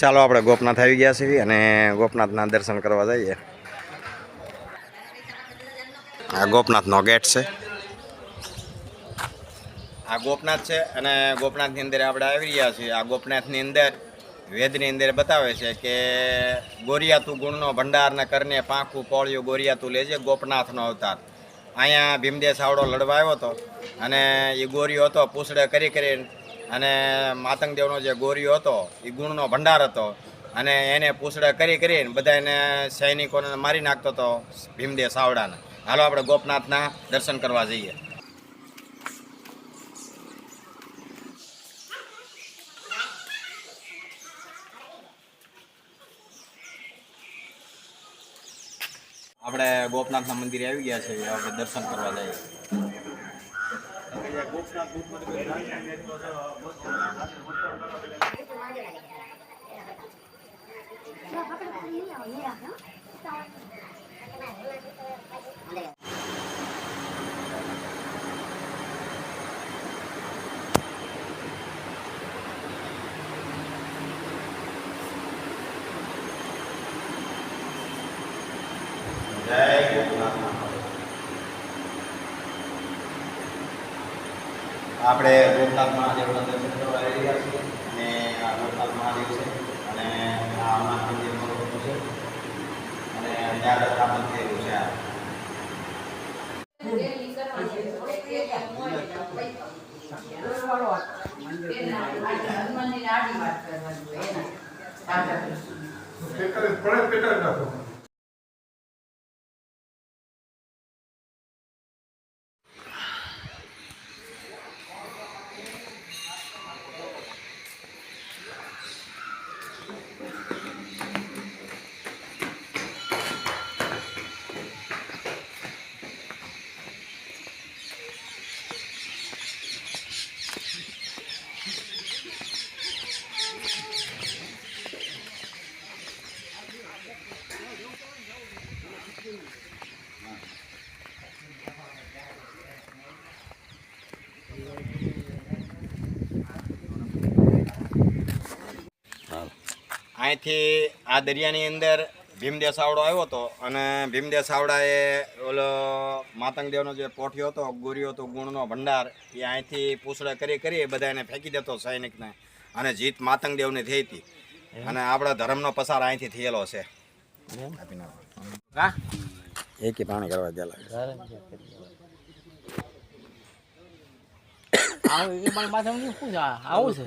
ચાલો આપણે ગોપનાથ આવી ગયા છીએ અને ગોપનાથના દર્શન કરવા જઈએ. આ ગોપનાથનો ગેટ છે. આ ગોપનાથ છે અને ગોપનાથની અંદર આપણે આવી રહ્યા છીએ. આ ગોપનાથની અંદર, વેદની અંદર બતાવે છે કે ગોરિયાતું ગુણનો ભંડારને કરને પાંખું પોળિયું ગોરિયાતું લેજે ગોપનાથનો અવતાર. અહીંયા ભીમદેવ સાવડો લડવા આવ્યો હતો અને એ ગોરિયો હતો, પૂછડે કરી કરીને અને માતંગદેવનો જે ગોરીઓ હતો, એ ગુણનો ભંડાર હતો. અને એને પૂછડે કરી કરીને બધા એને સૈનિકોને મારી નાખતો હતો ભીમદેવ સાવડાને. હાલો આપણે ગોપનાથના દર્શન કરવા જઈએ. આપણે ગોપનાથના મંદિરે આવી ગયા છે આપણે દર્શન કરવા જઈએ. જય ગોપનાથ આપણે ગોપનાથ મહાદેવના દર્શન કરવા આવી રહ્યા છીએ અને આ ગોપનાથ મહાદેવ છે અને આ હનુમાન મંદિરનો છે અને ત્યાં આ. મંદિર. છે આ પડે પેટા અહીંથી આ દરિયાની અંદર ભીમદેવ સાવડો આવ્યો હતો અને ભીમદેવ સાવડાએ ઓલો માતંગદેવનો જે પોઠિયો હતો ગોરીયો હતો ગુણનો ભંડાર એ અહીંથી પૂછડા કરી કરી બધા એને ફેંકી દેતો સૈનિકને અને જીત માતંગદેવની થઈ હતી. અને આપણા ધર્મનો પસાર અહીંથી થયેલો છે. આપી પાણી કરવા આ? આવું છે?